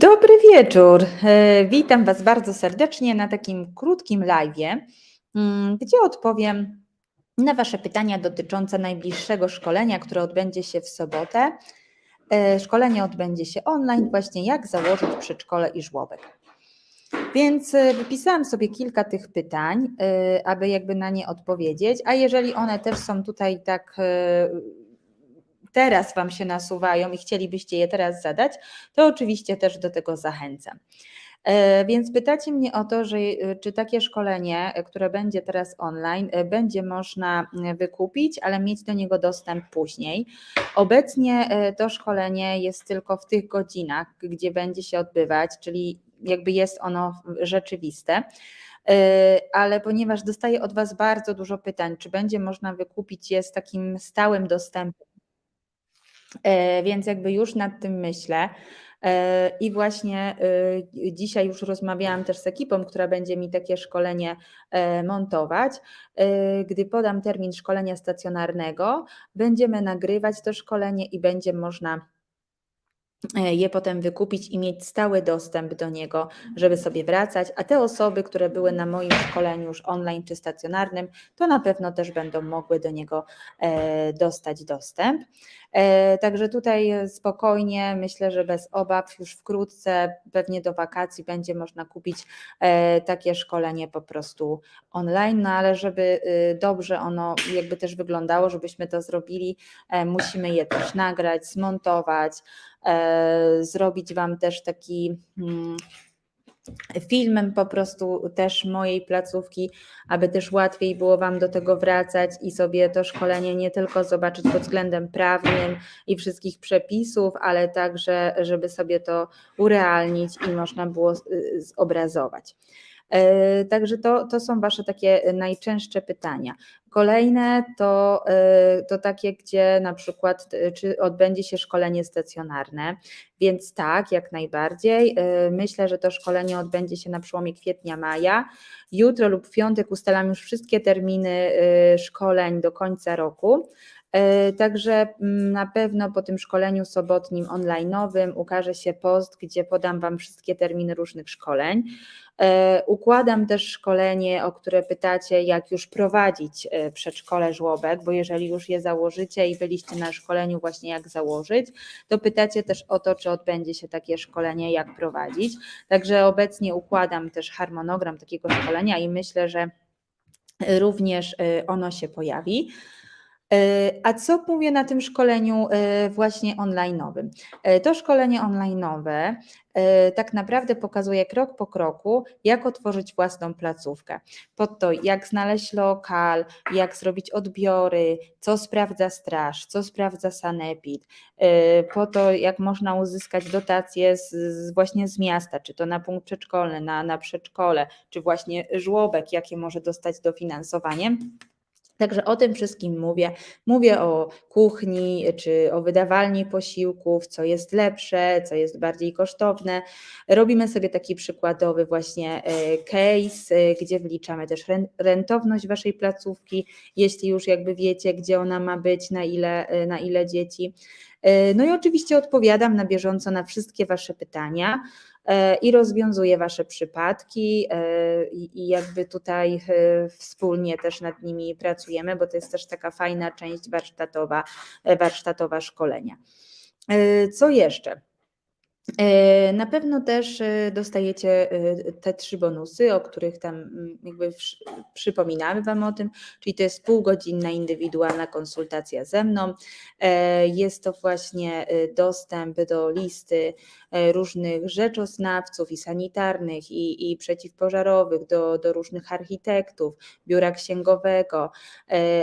Dobry wieczór. E, Witam Was bardzo serdecznie na takim krótkim live'ie, mm, gdzie odpowiem na Wasze pytania dotyczące najbliższego szkolenia, które odbędzie się w sobotę. E, Szkolenie odbędzie się online, właśnie jak założyć przedszkole i żłobek. Więc e, wypisałam sobie kilka tych pytań, aby jakby na nie odpowiedzieć, a jeżeli one też są tutaj tak teraz Wam się nasuwają i chcielibyście je teraz zadać, to oczywiście też do tego zachęcam. E, Więc pytacie mnie o to, że e, czy takie szkolenie, e, które będzie teraz online, będzie można wykupić, ale mieć do niego dostęp później. Obecnie to szkolenie jest tylko w tych godzinach, gdzie będzie się odbywać, czyli jakby jest ono rzeczywiste. Ale ponieważ dostaję od Was bardzo dużo pytań, czy będzie można wykupić je z takim stałym dostępem, Więc jakby już nad tym myślę. E, I właśnie e, dzisiaj już rozmawiałam też z ekipą, która będzie mi takie szkolenie e, montować. E, Gdy podam termin szkolenia stacjonarnego, będziemy nagrywać to szkolenie i będzie można e, je potem wykupić i mieć stały dostęp do niego, żeby sobie wracać. A te osoby, które były na moim szkoleniu już online czy stacjonarnym, to na pewno też będą mogły do niego e, dostać dostęp. E, Także tutaj spokojnie, myślę, że bez obaw, już wkrótce, pewnie do wakacji będzie można kupić e, takie szkolenie po prostu online, no ale żeby y, dobrze ono jakby też wyglądało, żebyśmy to zrobili, e, musimy je też nagrać, zmontować, e, zrobić Wam też taki mm, filmem po prostu też mojej placówki, aby też łatwiej było Wam do tego wracać i sobie to szkolenie nie tylko zobaczyć pod względem prawnym i wszystkich przepisów, ale także, żeby sobie to urealnić i można było zobrazować. E, Także to, to są Wasze takie najczęstsze pytania. Kolejne to, e, to takie, gdzie na przykład, e, czy odbędzie się szkolenie stacjonarne, więc tak, jak najbardziej. E, Myślę, że to szkolenie odbędzie się na przełomie kwietnia-maja. Jutro lub w piątek ustalam już wszystkie terminy e, szkoleń do końca roku. E, Także mm, na pewno po tym szkoleniu sobotnim online'owym ukaże się post, gdzie podam Wam wszystkie terminy różnych szkoleń. E, Układam też szkolenie, o które pytacie, jak już prowadzić e, przedszkole żłobek, bo jeżeli już je założycie i byliście na szkoleniu właśnie jak założyć, to pytacie też o to, czy odbędzie się takie szkolenie, jak prowadzić. Także obecnie układam też harmonogram takiego szkolenia i myślę, że również ono się pojawi. E, A co mówię na tym szkoleniu e, właśnie online'owym? E, To szkolenie online'owe tak naprawdę pokazuje krok po kroku, jak otworzyć własną placówkę. Pod to, jak znaleźć lokal, jak zrobić odbiory, co sprawdza straż, co sprawdza sanepid, po to, jak można uzyskać dotacje z właśnie z miasta, czy to na punkt przedszkolny, na, na przedszkole, czy właśnie żłobek, jakie może dostać dofinansowanie. Także o tym wszystkim mówię. Mówię o kuchni czy o wydawalni posiłków, co jest lepsze, co jest bardziej kosztowne. Robimy sobie taki przykładowy właśnie e, case, e, gdzie wliczamy też ren- rentowność waszej placówki, jeśli już jakby wiecie, gdzie ona ma być, na ile, e, na ile dzieci. No i oczywiście odpowiadam na bieżąco na wszystkie wasze pytania i rozwiązuję Wasze przypadki e, i jakby tutaj e, wspólnie też nad nimi pracujemy, bo to jest też taka fajna część warsztatowa, e, warsztatowa szkolenia. E, Co jeszcze? E, Na pewno też e, dostajecie e, te trzy bonusy, o których tam mm, jakby przypominamy Wam o tym, czyli to jest półgodzinna indywidualna konsultacja ze mną. Jest to właśnie dostęp do listy różnych rzeczoznawców i sanitarnych, i, i przeciwpożarowych, do, do różnych architektów, biura księgowego,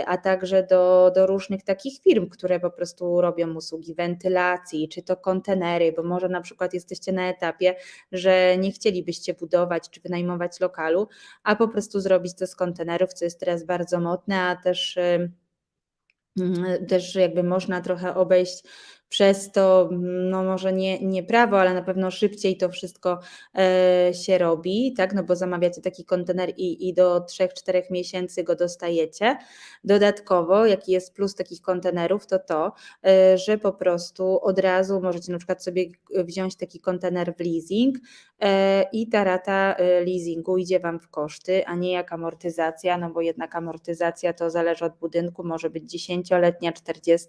a także do, do różnych takich firm, które po prostu robią usługi wentylacji, czy to kontenery, bo może na przykład jesteście na etapie, że nie chcielibyście budować czy wynajmować lokalu, a po prostu zrobić to z kontenerów, co jest teraz bardzo modne, a też. Mm, Też jakby można trochę obejść przez to, no może nie, nie prawo, ale na pewno szybciej to wszystko e, się robi, tak, no bo zamawiacie taki kontener i, i do 3-4 miesięcy go dostajecie. Dodatkowo, jaki jest plus takich kontenerów, to to, e, że po prostu od razu możecie na przykład sobie wziąć taki kontener w leasing e, i ta rata e, leasingu idzie Wam w koszty, a nie jak amortyzacja, no bo jednak amortyzacja to zależy od budynku, może być 10-letnia, 40,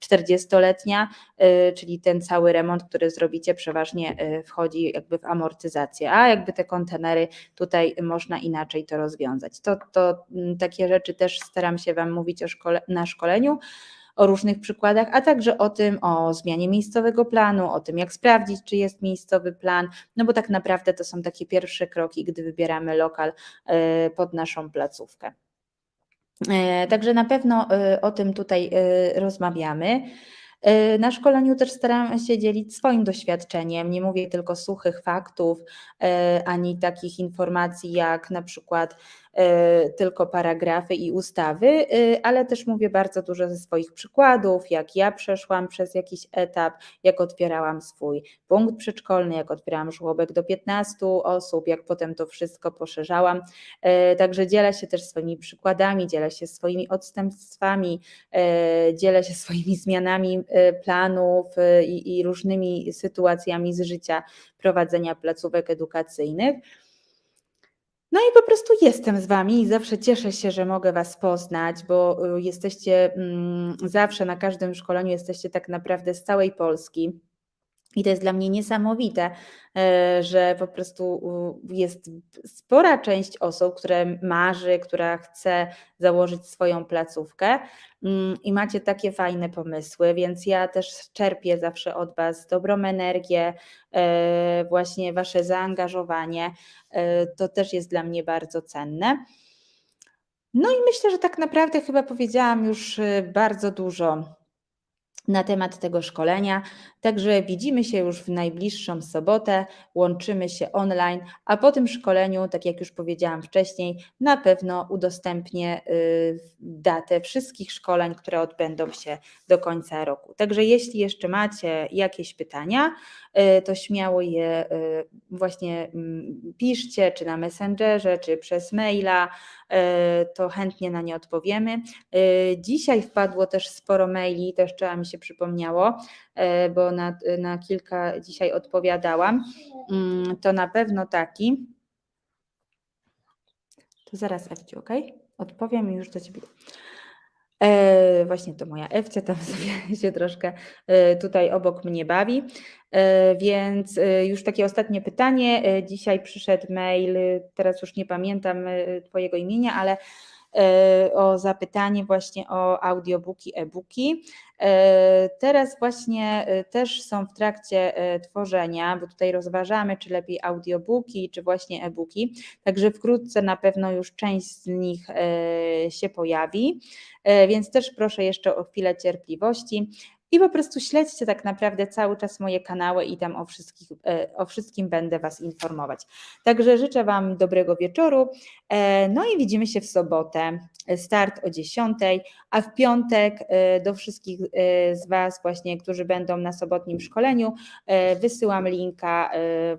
40-letnia, e, czyli ten cały remont, który zrobicie przeważnie wchodzi jakby w amortyzację, a jakby te kontenery tutaj można inaczej to rozwiązać. To, to mm, takie rzeczy też staram się Wam mówić szkole, na szkoleniu, o różnych przykładach, a także o tym, o zmianie miejscowego planu, o tym, jak sprawdzić, czy jest miejscowy plan, no bo tak naprawdę to są takie pierwsze kroki, gdy wybieramy lokal e, pod naszą placówkę. Także na pewno o tym tutaj rozmawiamy. Na szkoleniu też staram się dzielić swoim doświadczeniem. Nie mówię tylko suchych faktów, ani takich informacji jak na przykład E, tylko paragrafy i ustawy, e, ale też mówię bardzo dużo ze swoich przykładów, jak ja przeszłam przez jakiś etap, jak otwierałam swój punkt przedszkolny, jak otwierałam żłobek do 15 osób, jak potem to wszystko poszerzałam. E, także dzielę się też swoimi przykładami, dzielę się swoimi odstępstwami, dzielę się swoimi zmianami planów i, i różnymi sytuacjami z życia prowadzenia placówek edukacyjnych. No i po prostu jestem z Wami i zawsze cieszę się, że mogę Was poznać, bo y, jesteście mm, zawsze na każdym szkoleniu, jesteście tak naprawdę z całej Polski. I to jest dla mnie niesamowite, e, że po prostu jest spora część osób, które marzy, która chce założyć swoją placówkę mm, i macie takie fajne pomysły, więc ja też czerpię zawsze od Was dobrą energię, e, właśnie Wasze zaangażowanie. E, to też jest dla mnie bardzo cenne. No i myślę, że tak naprawdę chyba powiedziałam już bardzo dużo na temat tego szkolenia. Także widzimy się już w najbliższą sobotę, łączymy się online, a po tym szkoleniu, tak jak już powiedziałam wcześniej, na pewno udostępnię y, datę wszystkich szkoleń, które odbędą się do końca roku. Także jeśli jeszcze macie jakieś pytania, to śmiało je y, właśnie mm, piszcie, czy na Messengerze, czy przez maila, to chętnie na nie odpowiemy. Dzisiaj wpadło też sporo maili, to jeszcze mi się przypomniało, bo na, na kilka dzisiaj odpowiadałam, mm, to na pewno taki. To zaraz Ewciu, ok? Odpowiem i już do Ciebie. Właśnie to moja Ewcia tam sobie się troszkę e, tutaj obok mnie bawi. E, więc e, już takie ostatnie pytanie. Dzisiaj przyszedł mail, teraz już nie pamiętam Twojego imienia, ale o zapytanie właśnie o audiobooki, e-booki. E, teraz właśnie e, też są w trakcie tworzenia, bo tutaj rozważamy, czy lepiej audiobooki, czy właśnie e-booki. Także wkrótce na pewno już część z nich się pojawi, więc też proszę jeszcze o chwilę cierpliwości i po prostu śledźcie tak naprawdę cały czas moje kanały i tam o, wszystkich, e, o wszystkim będę Was informować. Także życzę Wam dobrego wieczoru. E, no i widzimy się w sobotę. Start o 10, a w piątek e, do wszystkich z Was właśnie, którzy będą na sobotnim szkoleniu, wysyłam linka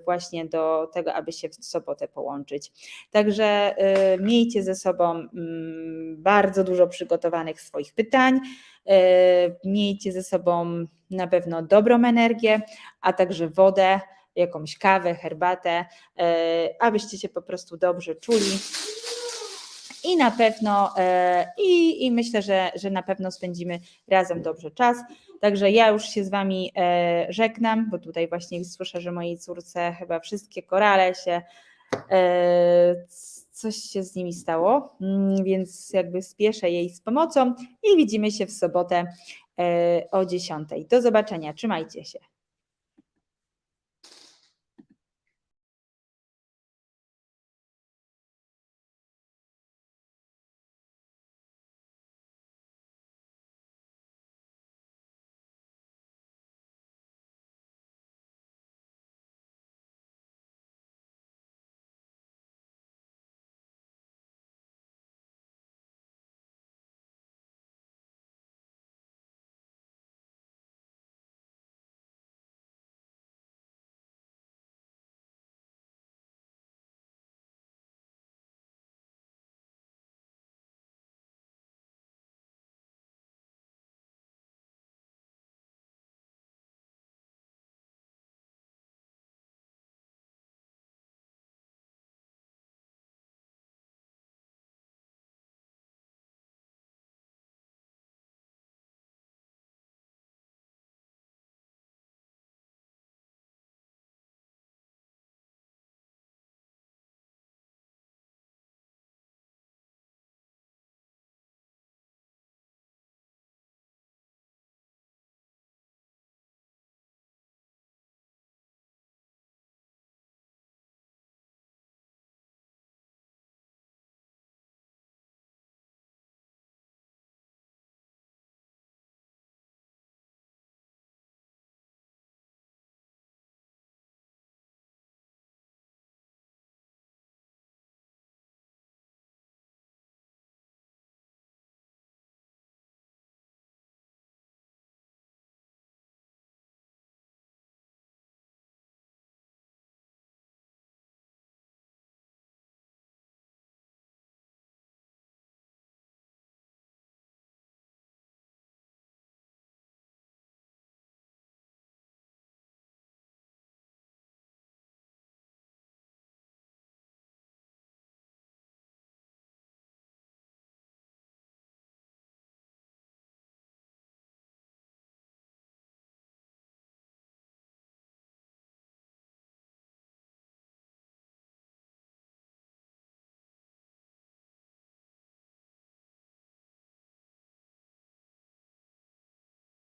właśnie do tego, aby się w sobotę połączyć. Także miejcie ze sobą mm, bardzo dużo przygotowanych swoich pytań. E, miejcie ze sobą na pewno dobrą energię, a także wodę, jakąś kawę, herbatę, e, abyście się po prostu dobrze czuli. I na pewno, e, i, i myślę, że, że na pewno spędzimy razem dobrze czas. Także ja już się z Wami żegnam, bo tutaj właśnie słyszę, że mojej córce chyba wszystkie korale się coś się z nimi stało, mm, więc jakby spieszę jej z pomocą i widzimy się w sobotę e, o 10. Do zobaczenia, trzymajcie się.